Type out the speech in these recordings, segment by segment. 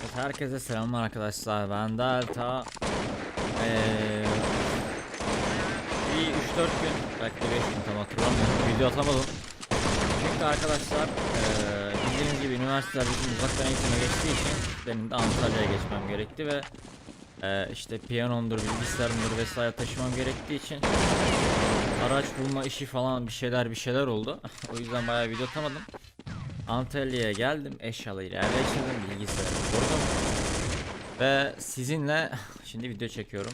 Evet, herkese selamlar arkadaşlar. Ben Delta. Ee, bir 3-4 gün, belki de 5 gün tam hatırlamıyorum. Video atamadım. Çünkü arkadaşlar ee, bildiğiniz gibi üniversiteler bizim uzaktan eğitime geçtiği için benim de Antalya'ya geçmem gerekti ve ee, işte piyanomdur, bilgisayarımdır vesaire taşımam gerektiği için araç bulma işi falan bir şeyler bir şeyler oldu. o yüzden bayağı video atamadım. Antalya'ya geldim eşyalarıyla yerleştirdim bilgisayarı kurdum. Ve sizinle şimdi video çekiyorum.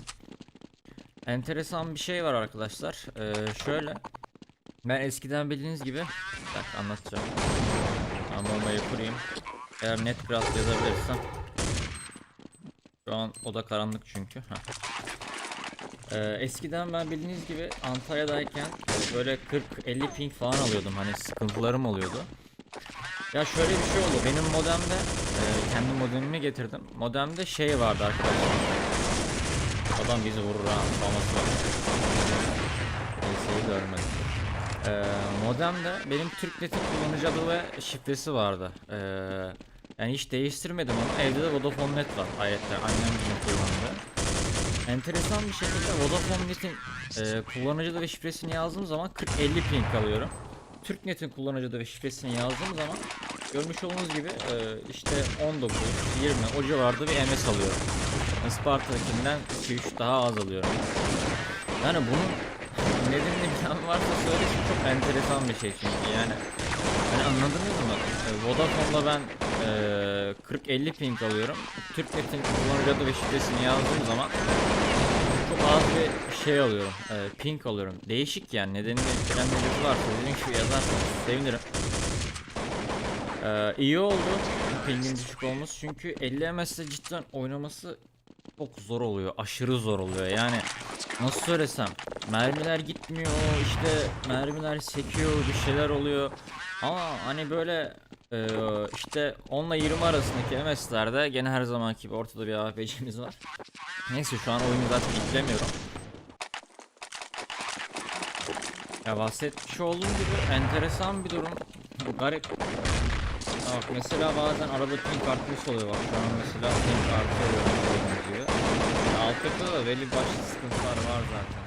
Enteresan bir şey var arkadaşlar. Ee, şöyle ben eskiden bildiğiniz gibi bir dakika anlatacağım. Ben bombayı kurayım. Eğer netcraft yazabilirsem. Şu an oda karanlık çünkü. Ee, eskiden ben bildiğiniz gibi Antalya'dayken böyle 40-50 ping falan alıyordum. Hani sıkıntılarım oluyordu ya şöyle bir şey oldu. Benim modemde e, kendi modemimi getirdim. Modemde şey vardı arkadaşlar. Adam bizi vurur ha. Faması var. Neyse görmedim. E, modemde benim TürkNet'in kullanıcı adı ve şifresi vardı. E, yani hiç değiştirmedim ama evde de Vodafone Net var. Ayetle annem bizim kullandığı. Enteresan bir şekilde Vodafone Net'in e, kullanıcı adı ve şifresini yazdığım zaman 40-50 ping alıyorum. TürkNet'in kullanıcı adı ve şifresini yazdığım zaman görmüş olduğunuz gibi e, işte 19, 20 o civarda bir MS alıyorum. Sparta'dakinden 2-3 daha az alıyorum. Yani bunun nedenini bilen varsa söylesin çok enteresan bir şey çünkü yani hani anladınız mı? E, Vodafone'da ben e, 40-50 ping alıyorum. TürkNet'in kullanıcı adı ve şifresini yazdığım zaman bir şey alıyorum. E, ping alıyorum. Değişik yani. Nedenini bilen birisi varsa dediğim gibi yazarsanız sevinirim. E, iyi oldu. Pingin düşük olması. Çünkü 50 MS'de cidden oynaması çok zor oluyor. Aşırı zor oluyor. Yani nasıl söylesem mermiler gitmiyor işte mermiler sekiyor bir şeyler oluyor ama hani böyle e, işte 10 ile 20 arasındaki MS'lerde gene her zamanki gibi ortada bir AFC'miz var. Neyse şu an oyunu zaten yüklemiyorum. Ya bahsetmiş olduğum gibi enteresan bir durum. Garip. Bak mesela bazen arada ping artmış oluyor bak şu an mesela ping artıyor diyor. Ya altyapıda da belli başlı sıkıntılar var zaten.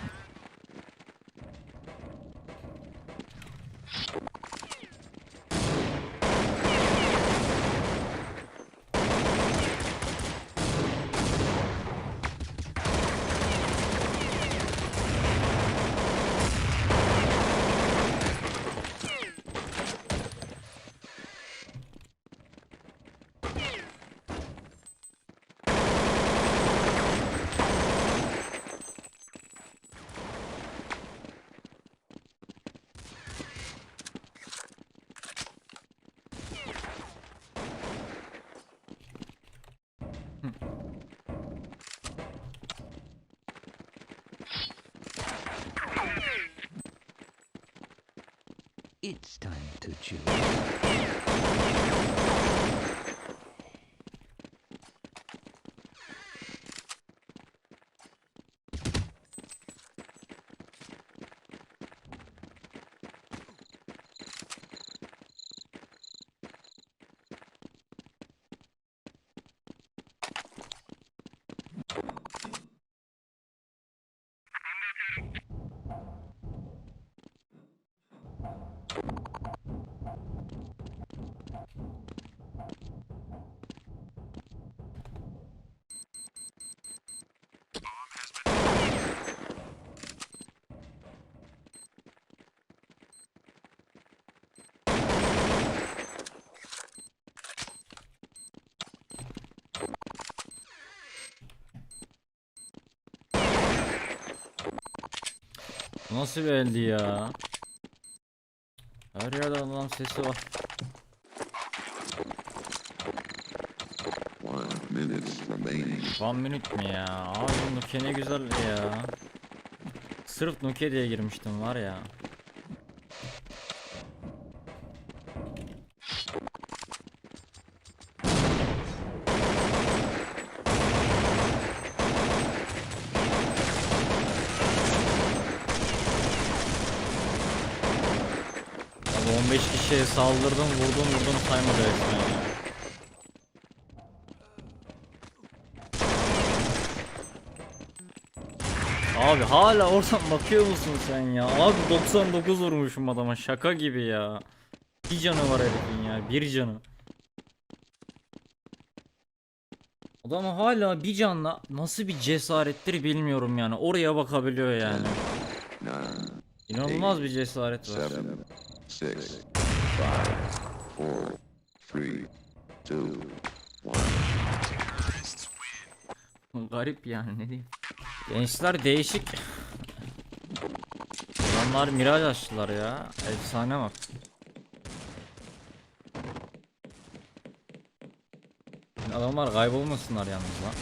It's time to choose. Nasıl bir eldi ya? Her yerde adam sesi var. One minute mi ya? Abi Nuke ne güzel ya. Sırf Nuke diye girmiştim var ya. 15 kişiye saldırdım vurdum vurdum saymadı resmen ya. Abi hala oradan bakıyor musun sen ya? Abi 99 vurmuşum adama şaka gibi ya. Bir canı var herifin ya bir canı. Adam hala bir canla nasıl bir cesarettir bilmiyorum yani. Oraya bakabiliyor yani. İnanılmaz bir cesaret var six, five, four, three, two, one. Garip yani ne diyeyim. Gençler değişik. Adamlar miraj açtılar ya. Efsane bak. Adamlar kaybolmasınlar yalnız lan.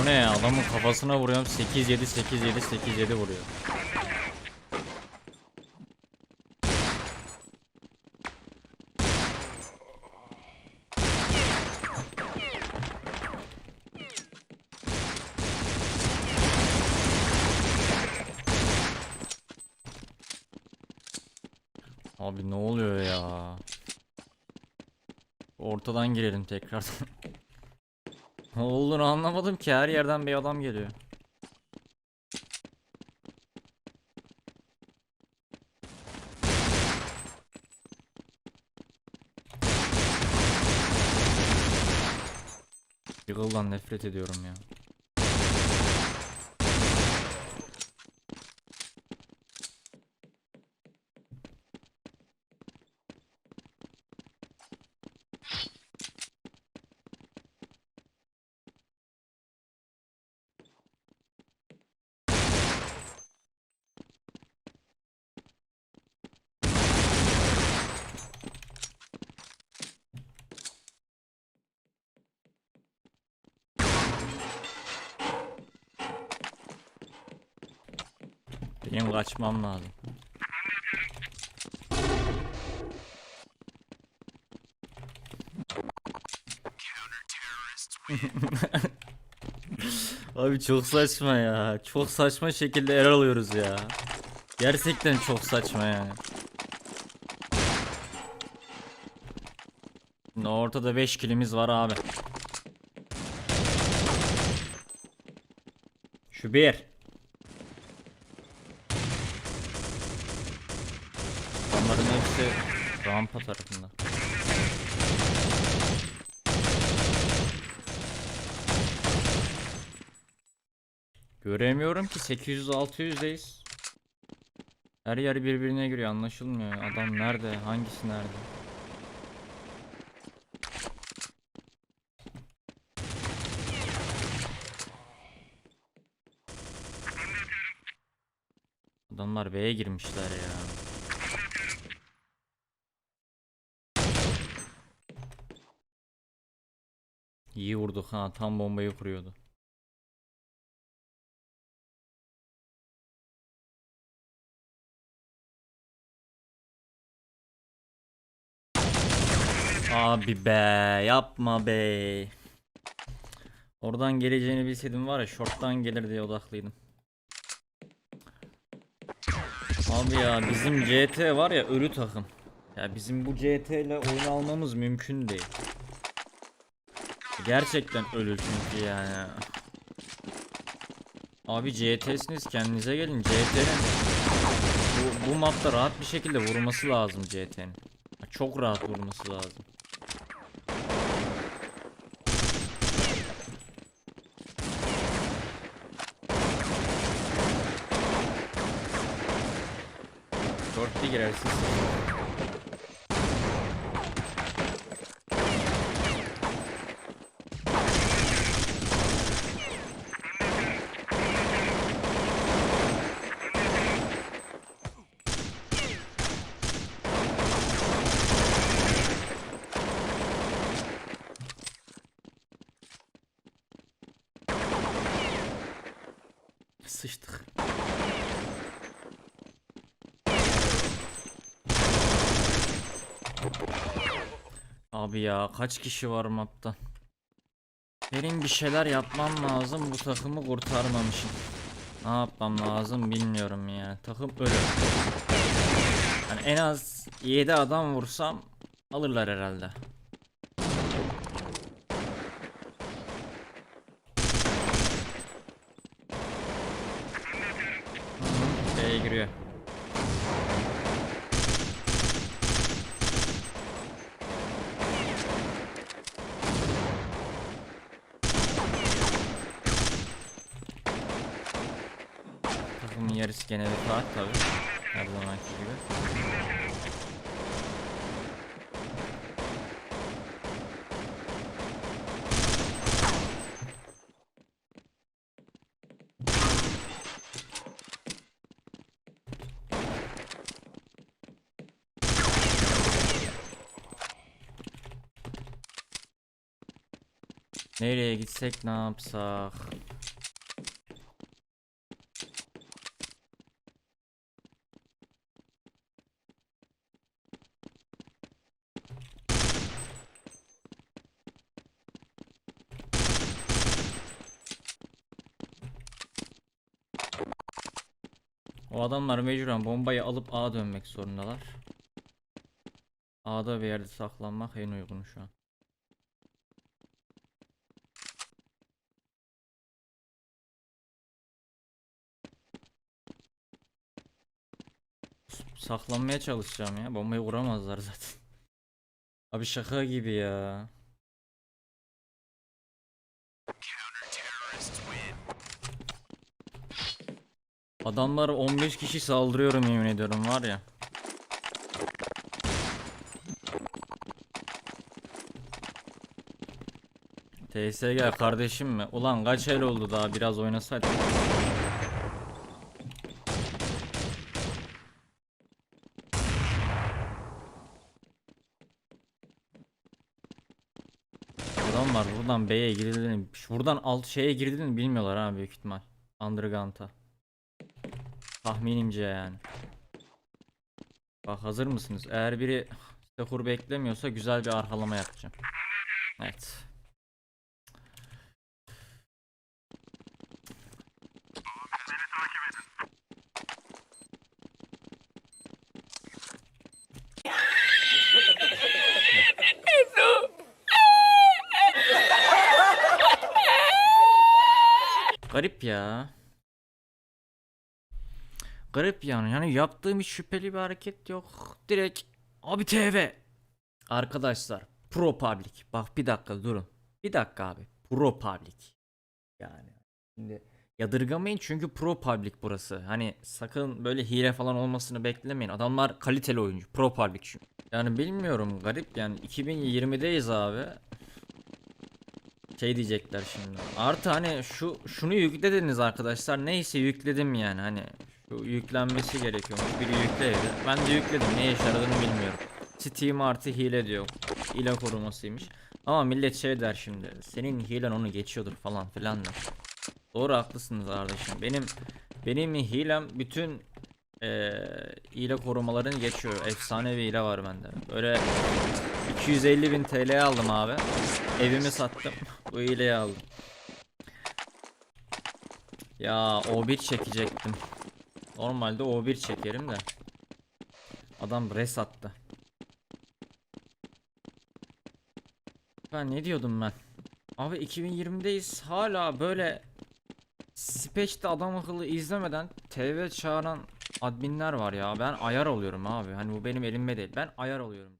O ne adamın kafasına vuruyorum 8 7 8 7 8 7 vuruyor. Abi ne oluyor ya? Ortadan girelim tekrardan. ne olduğunu anlamadım ki her yerden bir adam geliyor. Yıkıldan nefret ediyorum ya. Benim kaçmam lazım. Abi çok saçma ya. Çok saçma şekilde er alıyoruz ya. Gerçekten çok saçma yani. Şimdi ortada 5 kilimiz var abi. Şu bir. Rampa tarafında. Göremiyorum ki 800-600'deyiz. Her yer birbirine giriyor anlaşılmıyor. Adam nerede? Hangisi nerede? Adamlar B'ye girmişler ya. İyi vurduk ha tam bombayı kuruyordu. Abi be yapma be. Oradan geleceğini bilseydim var ya short'tan gelir diye odaklıydım. Abi ya bizim CT var ya ölü takım. Ya bizim bu CT ile oyun almamız mümkün değil. Gerçekten ölü çünkü yani. Abi CT'siniz kendinize gelin CT'nin bu, bu mapta rahat bir şekilde vurması lazım CT'nin. Çok rahat vurması lazım. Dörtlü girersin. Sıçtık. Abi ya kaç kişi var mapta? Benim bir şeyler yapmam lazım bu takımı kurtarmamışım. Ne yapmam lazım bilmiyorum ya. Takım ölü. Yani en az 7 adam vursam alırlar herhalde. giriyor. Takımın yarısı gene vefat tabi. Her zamanki gibi. Nereye gitsek ne yapsak? O adamlar mecburen bombayı alıp A dönmek zorundalar. A'da bir yerde saklanmak en uygunu şu an. Saklanmaya çalışacağım ya. Bombayı vuramazlar zaten. Abi şaka gibi ya. Adamlar 15 kişi saldırıyorum yemin ediyorum var ya. TSG kardeşim mi? Ulan kaç el oldu daha biraz oynasaydık. Adamlar buradan B'ye girildiğini, buradan alt şeye girdiğini bilmiyorlar ha büyük ihtimal. Underground'a. Tahminimce yani. Bak hazır mısınız? Eğer biri Sahur beklemiyorsa güzel bir arhalama yapacağım. Evet. Garip ya. Garip yani. Yani yaptığım hiç şüpheli bir hareket yok. Direkt abi TV. Arkadaşlar Pro Public. Bak bir dakika durun. Bir dakika abi. Pro Public. Yani şimdi yadırgamayın çünkü Pro Public burası. Hani sakın böyle hile falan olmasını beklemeyin. Adamlar kaliteli oyuncu. Pro Public çünkü. Yani bilmiyorum garip yani 2020'deyiz abi şey diyecekler şimdi. Artı hani şu şunu yüklediniz arkadaşlar. Neyse yükledim yani hani şu yüklenmesi gerekiyormuş. Biri yükledi. Ben de yükledim. Ne işe yaradığını bilmiyorum. Steam artı hile diyor. Hile korumasıymış. Ama millet şey der şimdi. Senin hilen onu geçiyordur falan filan der. Doğru haklısınız kardeşim. Benim benim hilem bütün eee hile korumalarını geçiyor. Efsane bir hile var bende. Böyle 250 bin TL aldım abi. Evimi sattım. Bu hileyi aldım. Ya O1 çekecektim. Normalde O1 çekerim de. Adam res attı. Ben ne diyordum ben? Abi 2020'deyiz. Hala böyle Speech'te adam akıllı izlemeden TV çağıran adminler var ya. Ben ayar oluyorum abi. Hani bu benim elimde değil. Ben ayar oluyorum.